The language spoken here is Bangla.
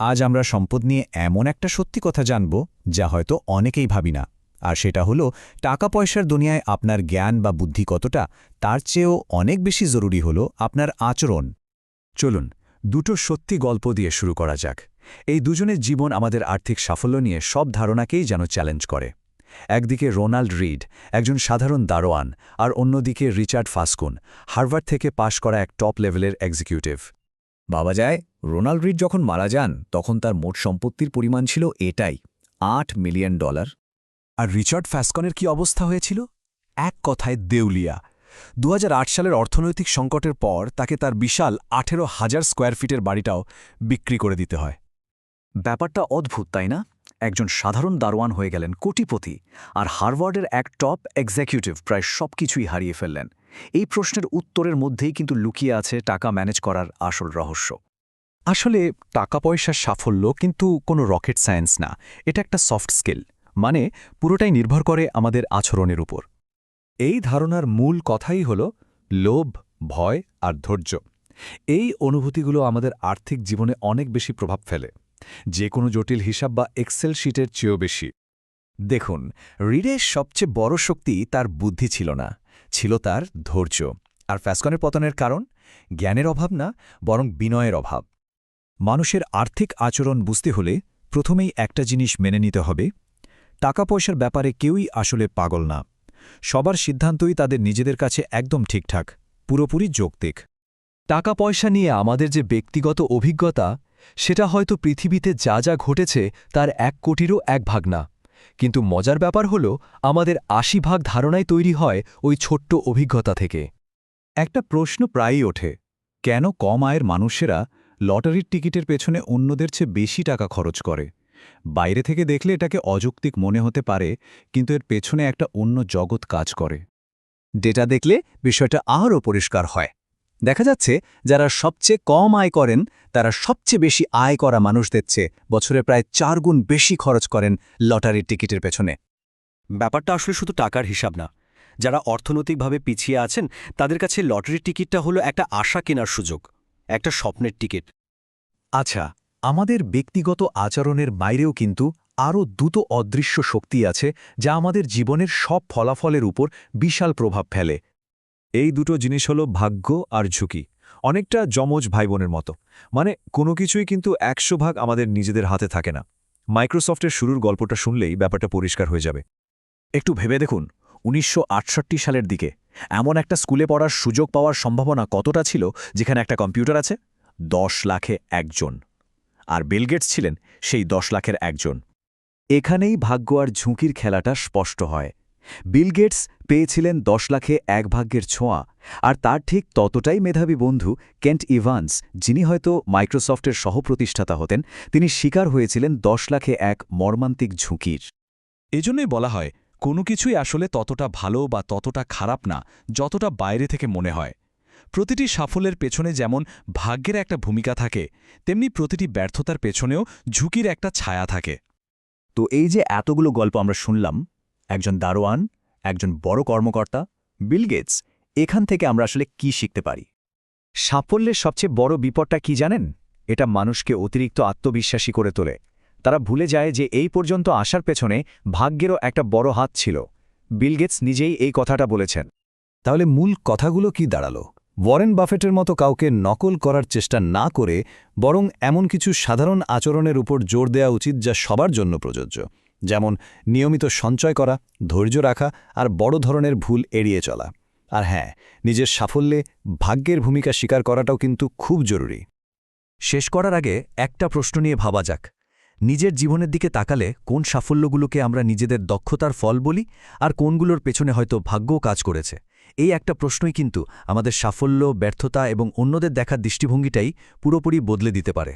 আজ আমরা সম্পদ নিয়ে এমন একটা সত্যি কথা জানব, যা হয়তো অনেকেই ভাবি না। আর সেটা হলো টাকা পয়সার দুনিয়ায় আপনার জ্ঞান বা বুদ্ধি কতটা, তার চেয়েও অনেক বেশি জরুরি হলো আপনার আচরণ। চলুন, দুটো সত্যি গল্প দিয়ে শুরু করা যাক। এই দুজনের জীবন আমাদের আর্থিক সাফল্য নিয়ে সব ধারণাকেই যেন চ্যালেঞ্জ করে। একদিকে রোনাল্ড রিড, একজন সাধারণ দারোয়ান, আর অন্যদিকে রিচার্ড ফাস্কুন, হার্ভার্ড থেকে পাশ করা এক টপ লেভেলের এক্সিকিউটিভ। বাবা যায় রোনাল্ড রিড যখন মারা যান, তখন তার মোট সম্পত্তির পরিমাণ ছিল এটাই, আট মিলিয়ন ডলার। আর রিচার্ড ফ্যাসকনের কি অবস্থা হয়েছিল? এক কথায় দেউলিয়া। দু হাজার আট সালের অর্থনৈতিক সংকটের পর তাকে তার বিশাল আঠেরো হাজার স্কোয়ার ফিটের বাড়িটাও বিক্রি করে দিতে হয়। ব্যাপারটা অদ্ভুত, তাই না? একজন সাধারণ দারোয়ান হয়ে গেলেন কোটিপতি, আর হার্ভার্ডের এক টপ এক্সিকিউটিভ প্রায় সব কিছুই হারিয়ে ফেললেন। এই প্রশ্নের উত্তরের মধ্যেই কিন্তু লুকিয়ে আছে টাকা ম্যানেজ করার আসল রহস্য। আসলে টাকা পয়সার সাফল্য কিন্তু কোনো রকেট সায়েন্স না, এটা একটা সফট স্কিল মানে পুরোটাই নির্ভর করে আমাদের আচরণের উপর। এই ধারণার মূল কথাই হল লোভ, ভয় আর ধৈর্য। এই অনুভূতিগুলো আমাদের আর্থিক জীবনে অনেক বেশি প্রভাব ফেলে, যে কোনো জটিল হিসাব বা এক্সেল শিটের চেয়েও বেশি। দেখুন, রিডের সবচেয়ে বড় শক্তি তার বুদ্ধি ছিল না, ছিল তার ধৈর্য। আর ফ্যাসকনের পতনের কারণ? জ্ঞানের অভাব না, বরং বিনয়ের অভাব। মানুষের আর্থিক আচরণ বুঝতে হলে প্রথমেই একটা জিনিস মেনে নিতে হবে টাকা পয়সার ব্যাপারে কেউই আসলে পাগল না। সবার সিদ্ধান্তই তাদের নিজেদের কাছে একদম ঠিকঠাক, পুরোপুরি যৌক্তিক। টাকা পয়সা নিয়ে আমাদের যে ব্যক্তিগত অভিজ্ঞতা, সেটা হয়তো পৃথিবীতে যা যা ঘটেছে তার এক কোটিরও এক ভাগ না। কিন্তু মজার ব্যাপার হল, আমাদের আশি ভাগ ধারণাই তৈরি হয় ওই ছোট্ট অভিজ্ঞতা থেকে। একটা প্রশ্ন প্রায়ই ওঠে, কেন কম আয়ের মানুষেরা লটারির টিকিটের পেছনে অন্যদের চেয়ে বেশি টাকা খরচ করে। বাইরে থেকে দেখলে এটাকে অযৌক্তিক মনে হতে পারে, কিন্তু এর পেছনে একটা অন্য জগৎ কাজ করে। ডেটা দেখলে বিষয়টা আরও পরিষ্কার হয়। দেখা যাচ্ছে, যারা সবচেয়ে কম আয় করেন, তারা সবচেয়ে বেশি আয় করা মানুষদের চেয়ে বছরে প্রায় চার গুণ বেশি খরচ করেন লটারির টিকিটের পেছনে। ব্যাপারটা আসলে শুধু টাকার হিসাব না। যারা অর্থনৈতিকভাবে পিছিয়ে আছেন, তাদের কাছে লটারির টিকিটটা হলো একটা আশা কেনার সুযোগ। একটা স্বপ্নের টিকিট। আচ্ছা আমাদের ব্যক্তিগত আচরণের বাইরেও কিন্তু আরও দুটো অদৃশ্য শক্তি আছে যা আমাদের জীবনের সব ফলাফলের উপর বিশাল প্রভাব ফেলে। এই দুটো জিনিস হল ভাগ্য আর ঝুঁকি। অনেকটা যমজ ভাইবোনের মতো। মানে কোনো কিছুই কিন্তু একশো ভাগ আমাদের নিজেদের হাতে থাকে না। মাইক্রোসফটের শুরুর গল্পটা শুনলেই ব্যাপারটা পরিষ্কার হয়ে যাবে। একটু ভেবে দেখুন, উনিশশো আটষট্টি সালের দিকে এমন একটা স্কুলে পড়ার সুযোগ পাওয়ার সম্ভাবনা কতটা ছিল যেখানে একটা কম্পিউটার আছে? দশ লাখে একজন। আর বিলগেটস ছিলেন সেই দশ লাখের একজন। এখানেই ভাগ্য আর ঝুঁকির খেলাটা স্পষ্ট হয়। বিল গেটস পেয়েছিলেন দশ লাখে এক ভাগ্যের ছোঁয়া। আর তার ঠিক ততটাই মেধাবী বন্ধু কেন্ট ইভান্স, যিনি হয়তো মাইক্রোসফটের সহপ্রতিষ্ঠাতা হতেন, তিনি শিকার হয়েছিলেন দশ লাখে এক মর্মান্তিক ঝুঁকির। এজন্যই বলা হয় কোনো কিছুই আসলে ততটা ভালো বা ততটা খারাপ না, যতটা বাইরে থেকে মনে হয়। প্রতিটি সাফল্যের পেছনে যেমন ভাগ্যের একটা ভূমিকা থাকে, তেমনি প্রতিটি ব্যর্থতার পেছনেও ঝুঁকির একটা ছায়া থাকে। তো এই যে এতগুলো গল্প আমরা শুনলাম, একজন দারোয়ান, একজন বড় কর্মকর্তা, বিল গেটস, এখান থেকে আমরা আসলে কি শিখতে পারি? সাফল্যের সবচেয়ে বড় বিপদটা কি জানেন? এটা মানুষকে অতিরিক্ত আত্মবিশ্বাসী করে তোলে। তারা ভুলে যায় যে এই পর্যন্ত আসার পেছনে ভাগ্যেরও একটা বড় হাত ছিল। বিল গেটস নিজেই এই কথাটা বলেছেন। তাহলে মূল কথাগুলো কি দাঁড়াল? ওয়ারেন বাফেটের মতো কাউকে নকল করার চেষ্টা না করে বরং এমন কিছু সাধারণ আচরণের উপর জোর দেওয়া উচিত যা সবার জন্য প্রযোজ্য। যেমন নিয়মিত সঞ্চয় করা, ধৈর্য রাখা আর বড় ধরনের ভুল এড়িয়ে চলা। আর হ্যাঁ নিজের সাফল্যে ভাগ্যের ভূমিকা স্বীকার করাটাও কিন্তু খুব জরুরি। শেষ করার আগে একটা প্রশ্ন নিয়ে ভাবা যাক। নিজের জীবনের দিকে তাকালে কোন সাফল্যগুলোকে আমরা নিজেদের দক্ষতার ফল বলি আর কোনগুলোর পেছনে হয়তো ভাগ্যও কাজ করেছে? এই একটা প্রশ্নই কিন্তু আমাদের সাফল্য, ব্যর্থতা এবং অন্যদের দেখার দৃষ্টিভঙ্গিটাই পুরোপুরি বদলে দিতে পারে।